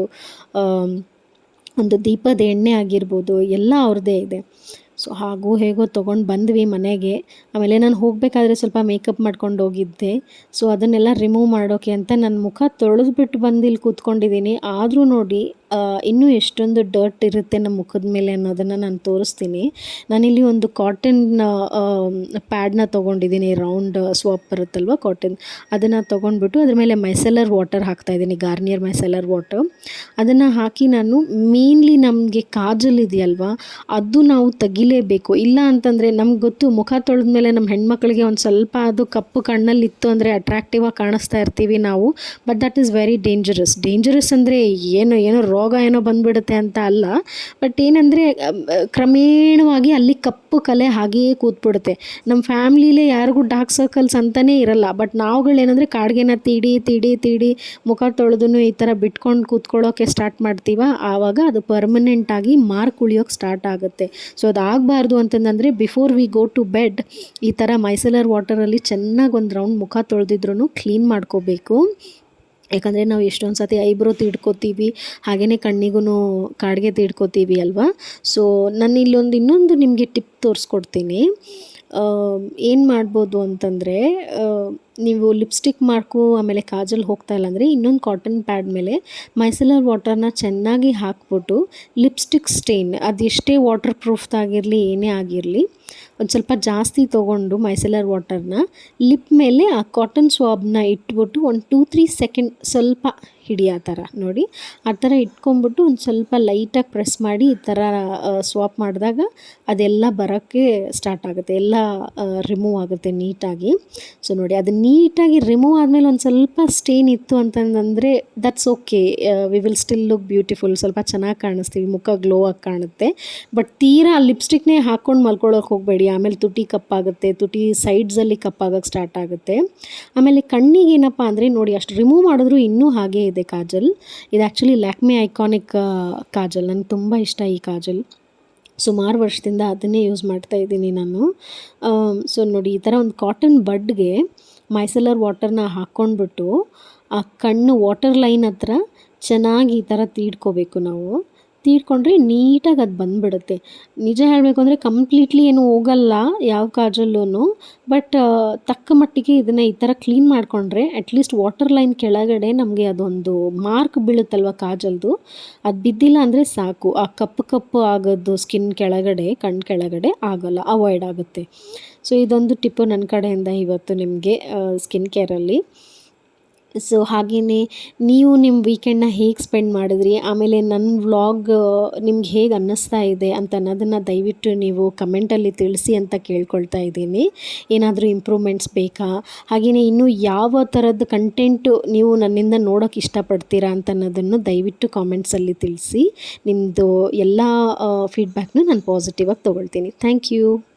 ಒಂದು ದೀಪದ ಎಣ್ಣೆ ಆಗಿರ್ಬೋದು, ಎಲ್ಲ ಅವ್ರದ್ದೇ ಇದೆ. ಸೊ ಹಾಗೂ ಹೇಗೋ ತೊಗೊಂಡು ಬಂದ್ವಿ ಮನೆಗೆ. ಆಮೇಲೆ ನಾನು ಹೋಗಬೇಕಾದ್ರೆ ಸ್ವಲ್ಪ ಮೇಕಪ್ ಮಾಡ್ಕೊಂಡು ಹೋಗಿದ್ದೆ. ಸೊ ಅದನ್ನೆಲ್ಲ ರಿಮೂವ್ ಮಾಡೋಕೆ ಅಂತ ನನ್ನ ಮುಖ ತೊಳೆದ್ಬಿಟ್ಟು ಬಂದು ಇಲ್ಲಿ ಕೂತ್ಕೊಂಡಿದ್ದೀನಿ. ಆದರೂ ನೋಡಿ ಇನ್ನೂ ಎಷ್ಟೊಂದು ಡರ್ಟ್ ಇರುತ್ತೆ ನಮ್ಮ ಮುಖದ ಮೇಲೆ ಅನ್ನೋದನ್ನು ನಾನು ತೋರಿಸ್ತೀನಿ. ನಾನಿಲ್ಲಿ ಒಂದು ಕಾಟನ್ ಪ್ಯಾಡ್ನ ತೊಗೊಂಡಿದ್ದೀನಿ ರೌಂಡ್ ಸ್ವಾಪ್ ಬರುತ್ತಲ್ವ ಕಾಟನ್ ಅದನ್ನು ತೊಗೊಂಡ್ಬಿಟ್ಟು ಅದ್ರ ಮೇಲೆ ಮೈಸೆಲರ್ ವಾಟರ್ ಹಾಕ್ತಾಯಿದ್ದೀನಿ ಗಾರ್ನಿಯರ್ ಮೈಸೆಲರ್ ವಾಟರ್ ಅದನ್ನು ಹಾಕಿ ನಾನು ಮೇನ್ಲಿ ನಮಗೆ ಕಾಜಲ್ ಇದೆಯಲ್ವಾ, ಅದು ನಾವು ತೆಗಿಲೇಬೇಕು. ಇಲ್ಲ ಅಂತಂದರೆ ನಮ್ಗೆ ಗೊತ್ತು ಮುಖ ತೊಳೆದ ಮೇಲೆ ನಮ್ಮ ಹೆಣ್ಮಕ್ಳಿಗೆ ಒಂದು ಸ್ವಲ್ಪ ಅದು ಕಪ್ಪು ಕಣ್ಣಲ್ಲಿ ಇತ್ತು ಅಂದರೆ ಅಟ್ರಾಕ್ಟಿವ್ ಆಗಿ ಕಾಣಿಸ್ತಾ ಇರ್ತೀವಿ ನಾವು but that is very dangerous dangerous ಅಂದರೆ ಏನು, ಏನೋ ರೋಗ ಏನೋ ಬಂದ್ಬಿಡುತ್ತೆ ಅಂತ ಅಲ್ಲ. ಬಟ್ ಏನಂದರೆ ಕ್ರಮೇಣವಾಗಿ ಅಲ್ಲಿ ಕಪ್ಪು ಕಲೆ ಹಾಗೆಯೇ ಕೂತ್ಬಿಡುತ್ತೆ. ನಮ್ಮ ಫ್ಯಾಮ್ಲಿಲೇ ಯಾರಿಗೂ ಡಾರ್ಕ್ ಸರ್ಕಲ್ಸ್ ಅಂತಲೇ ಇರಲ್ಲ. ಬಟ್ ನಾವುಗಳೇನಂದರೆ ಕಾಡ್ಗೆನ ತೀಡಿ ತೀಡಿ ತೀಡಿ ಮುಖ ತೊಳೆದು ಈ ಥರ ಬಿಟ್ಕೊಂಡು ಕೂತ್ಕೊಳ್ಳೋಕೆ ಸ್ಟಾರ್ಟ್ ಮಾಡ್ತೀವ? ಆವಾಗ ಅದು ಪರ್ಮನೆಂಟಾಗಿ ಮಾರ್ಕ್ ಉಳಿಯೋಕೆ ಸ್ಟಾರ್ಟ್ ಆಗುತ್ತೆ. ಸೊ ಅದಾಗಬಾರ್ದು ಅಂತಂದರೆ before we go to bed ಈ ಥರ ಮೈಸೆಲರ್ ವಾಟರಲ್ಲಿ ಚೆನ್ನಾಗಿ ಒಂದು ರೌಂಡ್ ಮುಖ ತೊಳೆದಿದ್ರು ಕ್ಲೀನ್ ಮಾಡ್ಕೋಬೇಕು. ಯಾಕಂದರೆ ನಾವು ಎಷ್ಟೊಂದು ಸತಿ ಐಬ್ರೋ ತಿಡ್ಕೋತೀವಿ ಹಾಗೆಯೇ ಕಣ್ಣಿಗೂ ಕಾಡಿಗೆ ತಿಡ್ಕೋತೀವಿ ಅಲ್ವಾ? ಸೊ ನಾನು ಇಲ್ಲೊಂದು ಇನ್ನೊಂದು ನಿಮಗೆ ಟಿಪ್ ತೋರಿಸ್ಕೊಡ್ತೀನಿ. ಏನು ಮಾಡ್ಬೋದು ಅಂತಂದರೆ ನೀವು ಲಿಪ್ಸ್ಟಿಕ್ ಮಾರ್ಕು ಆಮೇಲೆ ಕಾಜಲ್ ಹೋಗ್ತಾ ಇಲ್ಲ ಅಂದರೆ ಇನ್ನೊಂದು ಕಾಟನ್ ಪ್ಯಾಡ್ ಮೇಲೆ ಮೈಸಲರ್ ವಾಟರ್ನ ಚೆನ್ನಾಗಿ ಹಾಕ್ಬಿಟ್ಟು ಲಿಪ್ಸ್ಟಿಕ್ ಸ್ಟೇನ್ ಅದೆಷ್ಟೇ ವಾಟರ್ ಪ್ರೂಫ್ದಾಗಿರಲಿ ಏನೇ ಆಗಿರಲಿ, ಒಂದು ಸ್ವಲ್ಪ ಜಾಸ್ತಿ ತೊಗೊಂಡು ಮೈಸಲರ್ ವಾಟರ್ನ ಲಿಪ್ ಮೇಲೆ ಆ ಕಾಟನ್ ಸ್ವಾಬ್ನ ಇಟ್ಬಿಟ್ಟು ಒಂದು ಟೂ ತ್ರೀ ಸೆಕೆಂಡ್ ಸ್ವಲ್ಪ ಹಿಡಿಯೋ ಥರ ನೋಡಿ. ಆ ಥರ ಇಟ್ಕೊಂಬಿಟ್ಟು ಒಂದು ಸ್ವಲ್ಪ ಲೈಟಾಗಿ ಪ್ರೆಸ್ ಮಾಡಿ ಈ ಥರ ಸ್ವಾಪ್ ಮಾಡಿದಾಗ ಅದೆಲ್ಲ ಬರೋಕ್ಕೆ ಸ್ಟಾರ್ಟ್ ಆಗುತ್ತೆ. ಎಲ್ಲ ರಿಮೂವ್ ಆಗುತ್ತೆ ನೀಟಾಗಿ ಸೊ ನೋಡಿ ಅದು ನೀಟಾಗಿ ರಿಮೂವ್ ಆದಮೇಲೆ ಒಂದು ಸ್ವಲ್ಪ ಸ್ಟೇನ್ ಇತ್ತು ಅಂತಂದರೆ that's okay we will still look beautiful ಸ್ವಲ್ಪ ಚೆನ್ನಾಗಿ ಕಾಣಿಸ್ತೀವಿ, ಮುಖ ಗ್ಲೋ ಆಗಿ ಕಾಣುತ್ತೆ. ಬಟ್ ತೀರಾ ಲಿಪ್ಸ್ಟಿಕ್ನೇ ಹಾಕ್ಕೊಂಡು ಮಲ್ಕೊಳ್ಳೋಕೆ ಹೋಗಬೇಡಿ. ಆಮೇಲೆ ತುಟಿ ಕಪ್ಪಾಗುತ್ತೆ ತುಟಿ ಸೈಡ್ಸಲ್ಲಿ ಕಪ್ಪಾಗಕ್ಕೆ ಸ್ಟಾರ್ಟ್ ಆಗುತ್ತೆ. ಆಮೇಲೆ ಕಣ್ಣಿಗೆ ಏನಪ್ಪ ಅಂದರೆ, ನೋಡಿ ಅಷ್ಟು ರಿಮೂವ್ ಮಾಡಿದ್ರು ಇನ್ನೂ ಹಾಗೇ ಇದೆ ಕಾಜಲ್. ಇದು ಆ್ಯಕ್ಚುಲಿ ಲ್ಯಾಕ್ಮೆ ಐಕಾನಿಕ್ ಕಾಜಲ್. ನನಗೆ ತುಂಬ ಇಷ್ಟ ಈ ಕಾಜಲ್. ಸುಮಾರು ವರ್ಷದಿಂದ ಅದನ್ನೇ ಯೂಸ್ ಮಾಡ್ತಾ ಇದ್ದೀನಿ ನಾನು. ಸೊ ನೋಡಿ, ಈ ಥರ ಒಂದು ಕಾಟನ್ ಬಡ್ಗೆ ಮೈಸೆಲರ್ ವಾಟರ್ನ ಹಾಕ್ಕೊಂಡ್ಬಿಟ್ಟು ಆ ಕಣ್ಣು ವಾಟರ್ ಲೈನ್ ಹತ್ರ ಚೆನ್ನಾಗಿ ಈ ಥರ ತೀಡ್ಕೋಬೇಕು ನಾವು. ತೀಡ್ಕೊಂಡ್ರೆ ನೀಟಾಗಿ ಅದು ಬಂದುಬಿಡುತ್ತೆ. ನಿಜ ಹೇಳಬೇಕು ಅಂದರೆ ಕಂಪ್ಲೀಟ್ಲಿ ಏನು ಹೋಗಲ್ಲ ಯಾವ ಕಾಜಲ್ಲೂ ಬಟ್ ತಕ್ಕ ಮಟ್ಟಿಗೆ ಇದನ್ನು ಈ ಥರ ಕ್ಲೀನ್ ಮಾಡಿಕೊಂಡ್ರೆ ಅಟ್ಲೀಸ್ಟ್ ವಾಟರ್ ಲೈನ್ ಕೆಳಗಡೆ ನಮಗೆ ಅದೊಂದು ಮಾರ್ಕ್ ಬೀಳುತ್ತಲ್ವ ಕಾಜಲ್ದು? ಅದು ಬಿದ್ದಿಲ್ಲ ಅಂದರೆ ಸಾಕು. ಆ ಕಪ್ಪು ಕಪ್ಪು ಆಗೋದು ಸ್ಕಿನ್ ಕೆಳಗಡೆ ಕಣ್ಣು ಕೆಳಗಡೆ ಆಗೋಲ್ಲ ಅವಾಯ್ಡ್ ಆಗುತ್ತೆ. ಸೊ ಇದೊಂದು ಟಿಪ್ಪು ನನ್ನ ಕಡೆಯಿಂದ ಇವತ್ತು ನಿಮಗೆ ಸ್ಕಿನ್ ಕೇರಲ್ಲಿ ಸೊ ಹಾಗೆಯೇ ನೀವು ನಿಮ್ಮ ವೀಕೆಂಡ್ನ ಹೇಗೆ ಸ್ಪೆಂಡ್ ಮಾಡಿದ್ರಿ? ಆಮೇಲೆ ನನ್ನ ವ್ಲಾಗ್ ನಿಮ್ಗೆ ಹೇಗೆ ಅನ್ನಿಸ್ತಾ ಇದೆ ಅಂತ ಅನ್ನೋದನ್ನು ದಯವಿಟ್ಟು ನೀವು ಕಮೆಂಟಲ್ಲಿ ತಿಳಿಸಿ ಅಂತ ಕೇಳ್ಕೊಳ್ತಾ ಇದ್ದೀನಿ. ಏನಾದರೂ ಇಂಪ್ರೂವ್ಮೆಂಟ್ಸ್ ಬೇಕಾ? ಹಾಗೆಯೇ ಇನ್ನೂ ಯಾವ ಥರದ ಕಂಟೆಂಟು ನೀವು ನನ್ನಿಂದ ನೋಡೋಕೆ ಇಷ್ಟಪಡ್ತೀರಾ ಅಂತ ಅನ್ನೋದನ್ನು ದಯವಿಟ್ಟು ಕಾಮೆಂಟ್ಸಲ್ಲಿ ತಿಳಿಸಿ. ನಿಮ್ಮದು ಎಲ್ಲ ಫೀಡ್ಬ್ಯಾಕ್ನೂ ನಾನು ಪಾಸಿಟಿವಾಗಿ ತೊಗೊಳ್ತೀನಿ. Thank you